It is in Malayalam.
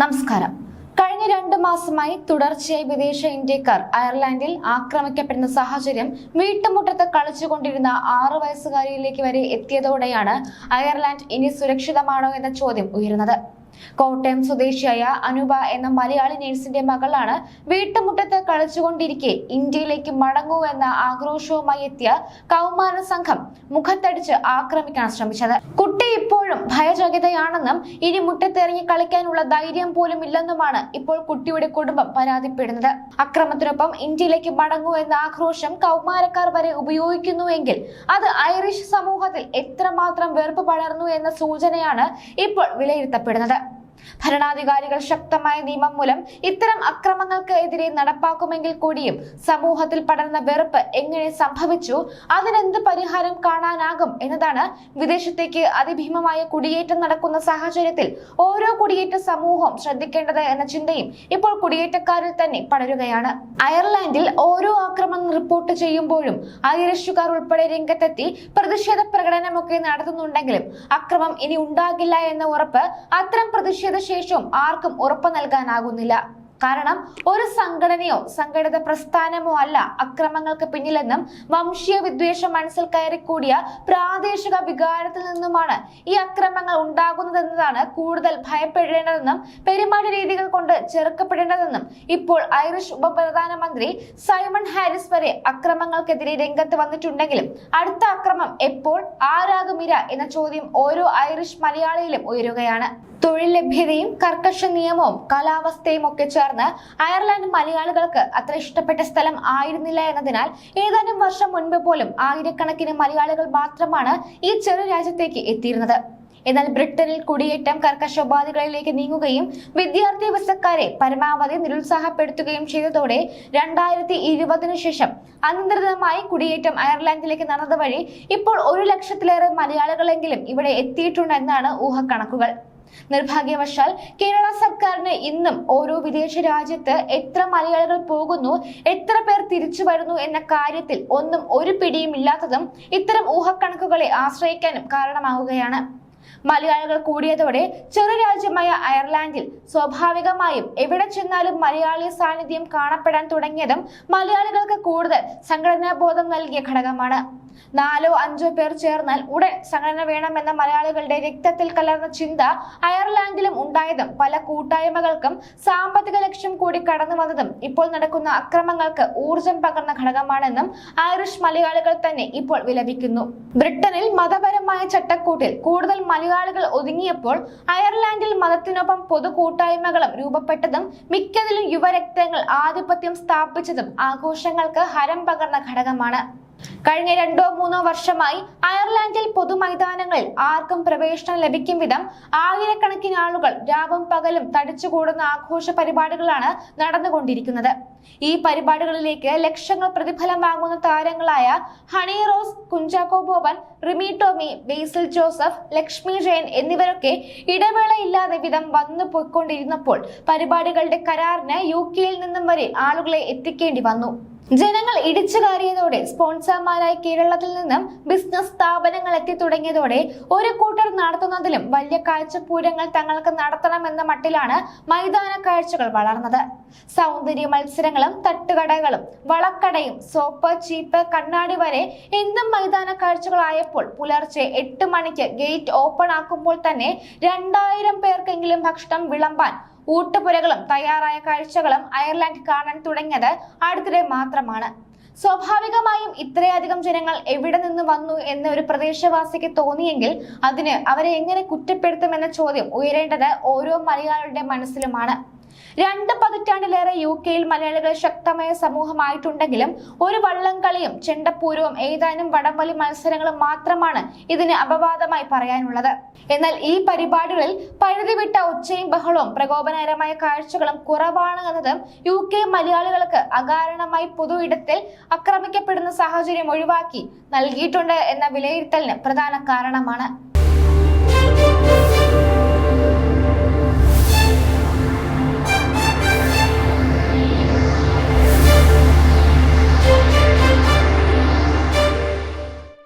നമസ്കാരം. കഴിഞ്ഞ രണ്ട് മാസമായി തുടർച്ചയായി വിദേശ ഇന്ത്യക്കാർ അയർലൻഡിൽ ആക്രമിക്കപ്പെടുന്ന സാഹചര്യം വീട്ടുമുറ്റത്ത് കളിച്ചുകൊണ്ടിരുന്ന ആറു വയസ്സുകാരിയിലേക്ക് വരെ എത്തിയതോടെയാണ് അയർലൻഡ് ഇനി സുരക്ഷിതമാണോ എന്ന ചോദ്യം ഉയരുന്നത്. കോട്ടയം സ്വദേശിയായ അനുപ എന്ന മലയാളി നേഴ്സിന്റെ മകളാണ് വീട്ടുമുറ്റത്ത് കളിച്ചുകൊണ്ടിരിക്കെ ഇന്ത്യയിലേക്ക് മടങ്ങൂ എന്ന ആക്രോശവുമായി എത്തിയ കൗമാര സംഘം മുഖത്തടിച്ച് ആക്രമിക്കാൻ ശ്രമിച്ചത്. കുട്ടി ഇപ്പോഴും ഭയചകിതയാണെന്നും ഇനി മുട്ടത്തെറിഞ്ഞ് കളിക്കാനുള്ള ധൈര്യം പോലും ഇല്ലെന്നുമാണ് ഇപ്പോൾ കുട്ടിയുടെ കുടുംബം പരാതിപ്പെടുന്നത്. അക്രമത്തിനൊപ്പം ഇന്ത്യയിലേക്ക് മടങ്ങൂ എന്ന ആക്രോശം കൗമാരക്കാർ വരെ ഉപയോഗിക്കുന്നുവെങ്കിൽ അത് ഐറിഷ് സമൂഹത്തിൽ എത്രമാത്രം വെറുപ്പ് പടർന്നു എന്ന സൂചനയാണ് ഇപ്പോൾ വിലയിരുത്തപ്പെടുന്നത്. ഭരണാധികാരികൾ ശക്തമായ നിയമം മൂലം ഇത്തരം അക്രമങ്ങൾക്ക് എതിരെ നടപ്പാക്കുമെങ്കിൽ കൂടിയും സമൂഹത്തിൽ പടർന്ന വെറുപ്പ് എങ്ങനെ സംഭവിച്ചു? അതിനെന്ത് പരിഹാരം കാണാനാകും എന്നതാണ് വിദേശത്തേക്ക് അതിഭീമമായ കുടിയേറ്റം നടക്കുന്ന സാഹചര്യത്തിൽ ഓരോ കുടിയേറ്റ സമൂഹവും ശ്രദ്ധിക്കേണ്ടത് എന്ന ചിന്തയും ഇപ്പോൾ കുടിയേറ്റക്കാരിൽ തന്നെ പടരുകയാണ്. അയർലൻഡിൽ ഓരോ ആക്രമണം റിപ്പോർട്ട് ചെയ്യുമ്പോഴും ഐറിഷുകാർ ഉൾപ്പെടെ രംഗത്തെത്തി പ്രതിഷേധ പ്രകടനമൊക്കെ നടത്തുന്നുണ്ടെങ്കിലും അക്രമം ഇനി ഉണ്ടാകില്ല എന്ന ഉറപ്പ് അത്തരം പ്രതിഷേധ ശേഷവും ആർക്കും ഉറപ്പു നൽകാനാകുന്നില്ല കാരണം ഒരു സംഘടനയോ സംഘടിത പ്രസ്ഥാനമോ അല്ല അക്രമങ്ങൾക്ക് പിന്നിലെന്നും വംശീയ വിദ്വേഷം മനസ്സിൽ കയറിക്കൂടിയ പ്രാദേശിക വികാരത്തിൽ നിന്നുമാണ് ഈ അക്രമങ്ങൾ ഉണ്ടാകുന്നതെന്നതാണ് കൂടുതൽ ഭയപ്പെടേണ്ടതെന്നും പെരുമാറ്റ രീതികൾ കൊണ്ട് ചെറുക്കപ്പെടേണ്ടതെന്നും ഇപ്പോൾ ഐറിഷ് ഉപപ്രധാനമന്ത്രി സൈമൺ ഹാരിസ് വരെ അക്രമങ്ങൾക്കെതിരെ രംഗത്ത് വന്നിട്ടുണ്ടെങ്കിലും അടുത്ത അക്രമം എപ്പോൾ ആരാകും ഇര എന്ന ചോദ്യം ഓരോ ഐറിഷ് മലയാളിയിലും ഉയരുകയാണ്. തൊഴിൽ ലഭ്യതയും കർക്കശ നിയമവും കാലാവസ്ഥയും ഒക്കെ അയർലാൻഡ് മലയാളികൾക്ക് അത്ര ഇഷ്ടപ്പെട്ട സ്ഥലം ആയിരുന്നില്ല എന്നതിനാൽ ഏതാനും വർഷം മുൻപ് പോലും ആയിരക്കണക്കിന് മലയാളികൾ മാത്രമാണ് ഈ ചെറു രാജ്യത്തേക്ക് എത്തിയിരുന്നത്. എന്നാൽ ബ്രിട്ടനിൽ കുടിയേറ്റം കർക്കശോപാധികളിലേക്ക് നീങ്ങുകയും വിദ്യാർത്ഥി വിസക്കാരെ പരമാവധി നിരുത്സാഹപ്പെടുത്തുകയും ചെയ്തതോടെ രണ്ടായിരത്തി ഇരുപതിനു ശേഷം അനിയന്ത്രിതമായി കുടിയേറ്റം അയർലൻഡിലേക്ക് നടന്നത് വഴി ഇപ്പോൾ ഒരു ലക്ഷത്തിലേറെ മലയാളികളെങ്കിലും ഇവിടെ എത്തിയിട്ടുണ്ടെന്നാണ് ഊഹക്കണക്കുകൾ. നിർഭാഗ്യവശാൽ കേരള സർക്കാരിന് ഇന്നും ഓരോ വിദേശ രാജ്യത്ത് എത്ര മലയാളികൾ പോകുന്നു എത്ര പേർ തിരിച്ചു വരുന്നു എന്ന കാര്യത്തിൽ ഒന്നും ഒരു പിടിയും ഇല്ലാത്തതും ഇത്തരം ഊഹക്കണക്കുകളെ ആശ്രയിക്കാനും കാരണമാവുകയാണ്. മലയാളികൾ കൂടിയതോടെ ചെറു രാജ്യമായ അയർലാൻഡിൽ സ്വാഭാവികമായും എവിടെ ചെന്നാലും മലയാളി സാന്നിധ്യം കാണപ്പെടാൻ തുടങ്ങിയതും മലയാളികൾക്ക് കൂടുതൽ സംഘടനാ ബോധം നൽകിയ ഘടകമാണ്. നാലോ അഞ്ചോ പേർ ചേർന്നാൽ ഉടൻ സംഘടന വേണമെന്ന മലയാളികളുടെ രക്തത്തിൽ കലർന്ന ചിന്ത അയർലാൻഡിലും ഉണ്ടായതും പല കൂട്ടായ്മകൾക്കും സാമ്പത്തിക ലക്ഷ്യം കൂടി കടന്നു വന്നതും ഇപ്പോൾ നടക്കുന്ന അക്രമങ്ങൾക്ക് ഊർജം പകർന്ന ഘടകമാണെന്നും ഐറിഷ് മലയാളികൾ തന്നെ ഇപ്പോൾ വിലപിക്കുന്നു. ബ്രിട്ടനിൽ മതപരമായ ചട്ടക്കൂട്ടിൽ കൂടുതൽ മലയാളികൾ ഒതുങ്ങിയപ്പോൾ അയർലാൻഡിൽ മതത്തിനൊപ്പം പൊതു കൂട്ടായ്മകളും രൂപപ്പെട്ടതും മിക്കതിലും യുവരക്തങ്ങൾ ആധിപത്യം സ്ഥാപിച്ചതും ആഘോഷങ്ങൾക്ക് ഹരം പകർന്ന ഘടകമാണ്. കഴിഞ്ഞ രണ്ടോ മൂന്നോ വർഷമായി അയർലാൻഡിൽ പൊതുമൈതാനങ്ങളിൽ ആർക്കും പ്രവേശനം ലഭിക്കും വിധം ആയിരക്കണക്കിന് ആളുകൾ രാവും പകലും തടിച്ചുകൂടുന്ന ആഘോഷ പരിപാടികളാണ് നടന്നുകൊണ്ടിരിക്കുന്നത്. ഈ പരിപാടികളിലേക്ക് ലക്ഷങ്ങൾ പ്രതിഫലം വാങ്ങുന്ന താരങ്ങളായ ഹണി റോസ് കുഞ്ചാക്കോ ബോബൻ റിമി ടോമി ബേസിൽ ജോസഫ് ലക്ഷ്മി ജയൻ എന്നിവരൊക്കെ ഇടവേളയില്ലാതെ വിധം വന്നു പോയിക്കൊണ്ടിരുന്നപ്പോൾ പരിപാടികളുടെ കരാറിന് യു കെയിൽ നിന്നും വരെ ആളുകളെ എത്തിക്കേണ്ടി വന്നു. ജനങ്ങൾ ഇടിച്ചു കയറിയതോടെ സ്പോൺസർമാരായി കേരളത്തിൽ നിന്നും ബിസിനസ് സ്ഥാപനങ്ങൾ എത്തി തുടങ്ങിയതോടെ ഒരു കൂട്ടർ നടത്തുന്നതിലും വലിയ കാഴ്ചപൂരങ്ങൾ തങ്ങൾക്ക് നടത്തണമെന്ന മട്ടിലാണ് മൈതാന കാഴ്ചകൾ വളർന്നത്. സൗന്ദര്യ മത്സരങ്ങളും തട്ടുകടകളും വളക്കടയും സോപ്പ് ചീപ്പ് കണ്ണാടി വരെ എന്തും മൈതാന കാഴ്ചകളായപ്പോൾ പുലർച്ചെ എട്ട് മണിക്ക് ഗേറ്റ് ഓപ്പൺ ആക്കുമ്പോൾ തന്നെ രണ്ടായിരം പേർക്കെങ്കിലും ഭക്ഷണം വിളമ്പാൻ ഊട്ടുപുരകളും തയ്യാറായ കാഴ്ചകളും അയർലൻഡ് കാണാൻ തുടങ്ങിയത് അടുത്തിടെ മാത്രമാണ്. സ്വാഭാവികമായും ഇത്രയധികം ജനങ്ങൾ എവിടെ നിന്ന് വന്നു എന്ന് ഒരു പ്രദേശവാസിക്ക് തോന്നിയെങ്കിൽ അതിന് അവരെ എങ്ങനെ കുറ്റപ്പെടുത്തുമെന്ന ചോദ്യം ഉയരേണ്ടത് ഓരോ മലയാളിയുടെ മനസ്സിലുമാണ്. രണ്ട് പതിറ്റാണ്ടിലേറെ യു കെയിൽ മലയാളികൾ ശക്തമായ സമൂഹമായിട്ടുണ്ടെങ്കിലും ഒരു വള്ളംകളിയും ചെണ്ടപ്പൂരവും ഏതാനും വടംവലി മത്സരങ്ങളും മാത്രമാണ് ഇതിന് അപവാദമായി പറയാനുള്ളത്. എന്നാൽ ഈ പരിപാടികളിൽ പഴുതിവിട്ട ഒച്ചയും ബഹളവും പ്രകോപനകരമായ കാഴ്ചകളും കുറവാണ് എന്നതും യു കെ മലയാളികൾക്ക് അകാരണമായി പൊതു ഇടത്തിൽ ആക്രമിക്കപ്പെടുന്ന സാഹചര്യം ഒഴിവാക്കി നൽകിയിട്ടുണ്ട് എന്ന വിലയിരുത്തലിന് പ്രധാന കാരണമാണ്.